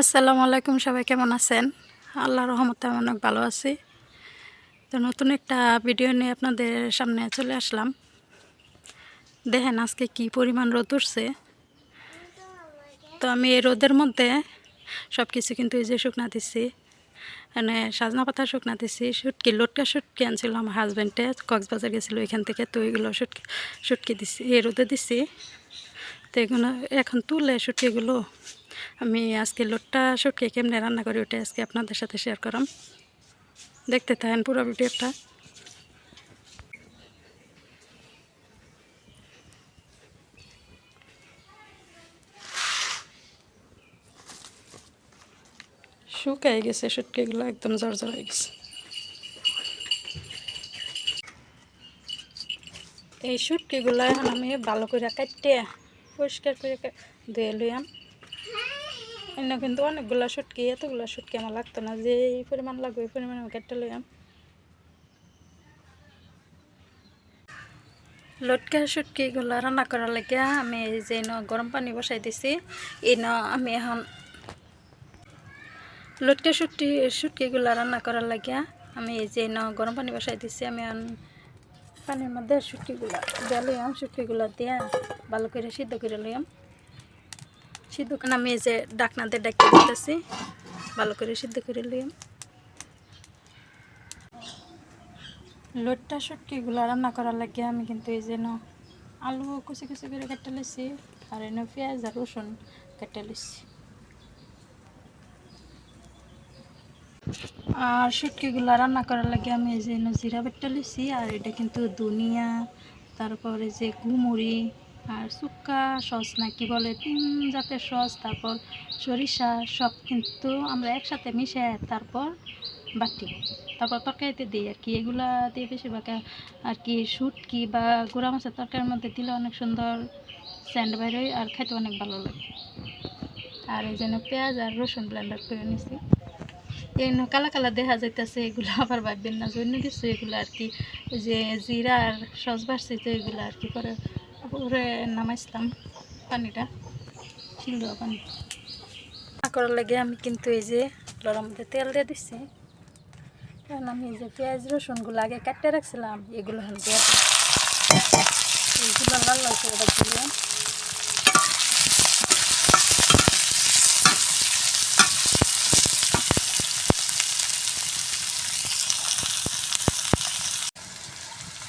আসসালামু আলাইকুম, সবাই কেমন আছেন? আল্লাহ রহমতে আমি অনেক ভালো আছি। তো নতুন একটা ভিডিও নিয়ে আপনাদের সামনে চলে আসলাম। দেখেন আজকে কি পরিমাণ রোদ উঠছে। তো আমি এই রোদের মধ্যে সব কিছু কিন্তু এই যে শুকনা দিচ্ছি মানে সাজনা পাতা শুকনা দিচ্ছি শুটকি লোটকা শুটকি আনছিল আমার হাজব্যান্ডে কক্সবাজার গেছিল এখান থেকে, তো ওইগুলো শুটকি শুটকি দিচ্ছি এই রোদে দিচ্ছি তো এগুলো, এখন তুলে শুটকিগুলো আমি আজকে লোটটা শুটকি কেমনে রান্না করি ওটা আজকে আপনাদের সাথে শেয়ার করাম। দেখতে থাকেন পুরো ভিডিওটা। শুকাই গেছে, শুটকিগুলো একদম জর্জর হয়ে গেছে। এই শুটকিগুলো এখন আমি ভালো করে কাটতে পরিষ্কার করে ধুয়ে লইয়াম। এনে কিন্তু অনেকগুলো শুটকি, এতগুলো শুটকি আমার লাগতো না, যে এই পরিমাণ লাগবে এই পরিমাণ আমি কেটে লইয়াম। লটকা শুটকিগুলো রান্না করার লাগে আমি এই যে ন গরম পানি বসাই দিছি এই ন আমি এখন লটকা শুটকি, শুটকিগুলো রান্না করার লাগে আমি এই যে ন গরম পানি বসাই দিছি, আমি এখন পানির মধ্যে শুটকিগুলো দিয়ে লইয়াম শুটকিগুলো দিয়ে ভালো করে সিদ্ধ করে লইয়াম। সিদ্ধ করে আমি এই যে ডাকনাতে ডাকিয়ে দিতেছি। ভালো করে সিদ্ধ করে লইয়াম লোটটা শুটকিগুলো রান্না করার লাগে আমি কিন্তু এই যে ন আলু কুচি কুচি করে কেটে লিছি, আর এনে পেঁয়াজ আর রসুন কেটে লিছি। আর শুটকিগুলো রান্না করার লাগে আমি এই যে জিরা বেটে লিছি, আর এটা কিন্তু দুনিয়া তারপরে যে গুমুড়ি আর শুক্কা সস না কি বলে, তিন জাতের সস, তারপর সরিষা, সব কিন্তু আমরা একসাথে মিশে তারপর বাটি, তারপর তরকারিতে দিই আর কি। এগুলা দিয়ে বেশিরভাগ আর কি শুটকি বা গুঁড়া মাছের তরকারির মধ্যে দিলে অনেক সুন্দর স্যান্ড বাইরোয় আর খেতে অনেক ভালো লাগে। আর এই জন্য পেঁয়াজ আর রসুন ব্লেন্ডার করে নিছি। এই কালা কালা দেখা যাইতেছে, এগুলো আবার ভাববেন না জন্য কিছু এগুলো আর কি যে জিরা আর সস বাড়ছে তো এগুলো আর কি করে উপরে নামাইছিলাম পানিটা ছিল পানি। করার লাগে আমি কিন্তু এই যে লড়ার মধ্যে তেল দিয়ে দিচ্ছি কারণ আমি এই যে পেঁয়াজ, রসুনগুলো আগে কাটতে রাখছিলাম, এগুলো হলো দিয়ে দিই। এইগুলো লাল লাল করে দিলাম।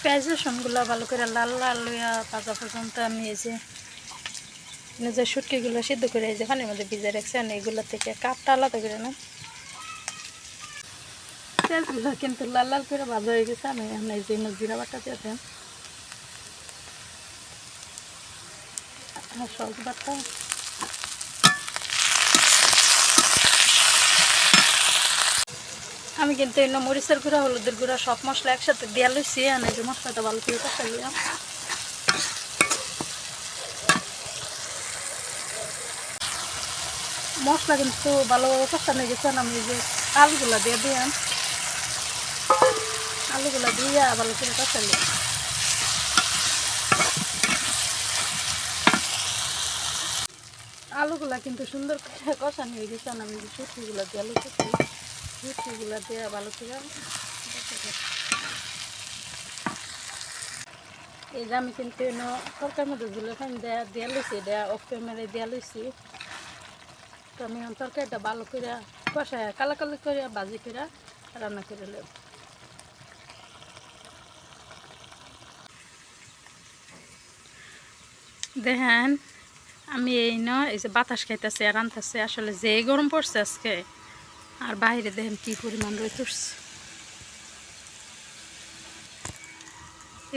পেঁয়াজ রসুনগুলো ভালো করে লাল লাল লইয়া ভাজা পর্যন্ত আমি নিজের শুটকিগুলো সিদ্ধ করে এই যে পানির মধ্যে ভিজে রাখছি আর এগুলো থেকে কাপটা আলাদা করে না পেঁয়াজগুলো কিন্তু লাল লাল করে ভাজা হয়ে গেছে, আমি এই যে জিরা বাটা দিয়ে দেন বাটা। আমি কিন্তু এনে মরিচের গুঁড়া, হলুদের গুঁড়া, সব মশলা একসাথে দিয়ে লইছি এই যে মশলাটা ভালো করে কষা মশলা কিন্তু ভালোভাবে কষানো গেছে আমি যে আলুগুলা দিয়ে দিলাম। আলুগুলা দিয়ে ভালো করে কষালি আলুগুলা কিন্তু সুন্দর করে কষানো হয়ে গেছে আমি যে সুটকিগুলা দিয়ে আলু এই যে আমি কিন্তু এনে তরকার মধ্যে দিলে ফাইন দেয়া দিয়া লইছি, দেয়া অফ ক্যামেরায় দিয়া লইছি। তো আমি তরকারিটা ভালো করে কষায়, কালা কালা করে ভাজি করে রান্না করে নেব। দেখেন, আমি এই ন এই যে বাতাস খাইতেছে আর আনতেছে, আসলে যে গরম পড়ছে আজকে আর বাইরে দেখেন কি পরিমাণ রয়ে তুলছে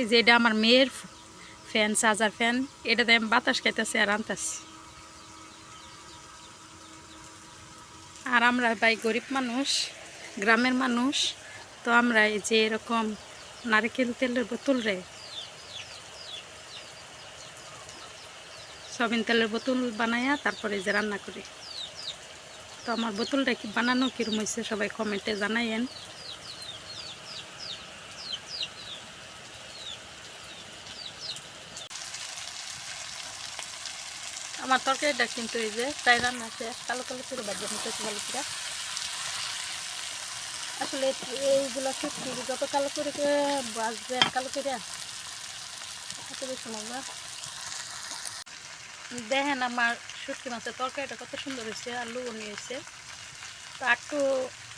এই যে এটা আমার মেয়ের ফ্যান, চার্জার ফ্যান। এটাতে আমি বাতাস খাইতেছে আর আনতেছি। আর আমরা ভাই গরিব মানুষ, গ্রামের মানুষ, তো আমরা এই যে এরকম নারকেল তেলের বোতল রে। সবিন তেলের বোতল বানাইয়া তারপরে যে রান্না করি। তো আমার বোতলটা কি বানানো কিরম হয়েছে সবাই কমেন্টে জানাইয়েন আমার তরকারিটা কিন্তু এই যে প্রায় রান্না আছে, কালো কালো করে বাজে মতো ভালো করে। আসলে এইগুলো সত্যি যত কালো করে বাজবেন কালো করে, এত বেশি দেখেন আমার শুটকি মাছের তরকারিটা কত সুন্দর হয়েছে, আর লুবনি হয়েছে তো একটু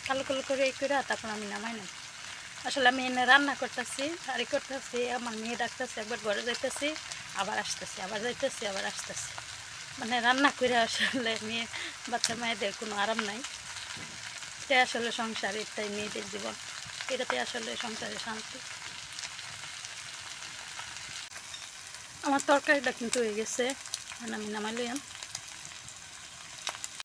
কালো কালো করে এই করে তারপর আমি নামাই না আসলে আমি এনে রান্না করতেছি, আর করতেছি, আমার মেয়ে ডাকতেছে, একবার ঘরে যাইতেছি, আবার আসতেছি, আবার যাইতেছি, আবার আসতেছি। মানে রান্না করে আসলে মেয়ে, বাচ্চা মেয়েদের কোনো আরাম নাই। এটা আসলে সংসার, এটাই মেয়েদের জীবন। এটাতে আসলে সংসারে শান্তি। আমার তরকারিটা কিন্তু হয়ে গেছে এখন আমি নামাই লইয়াম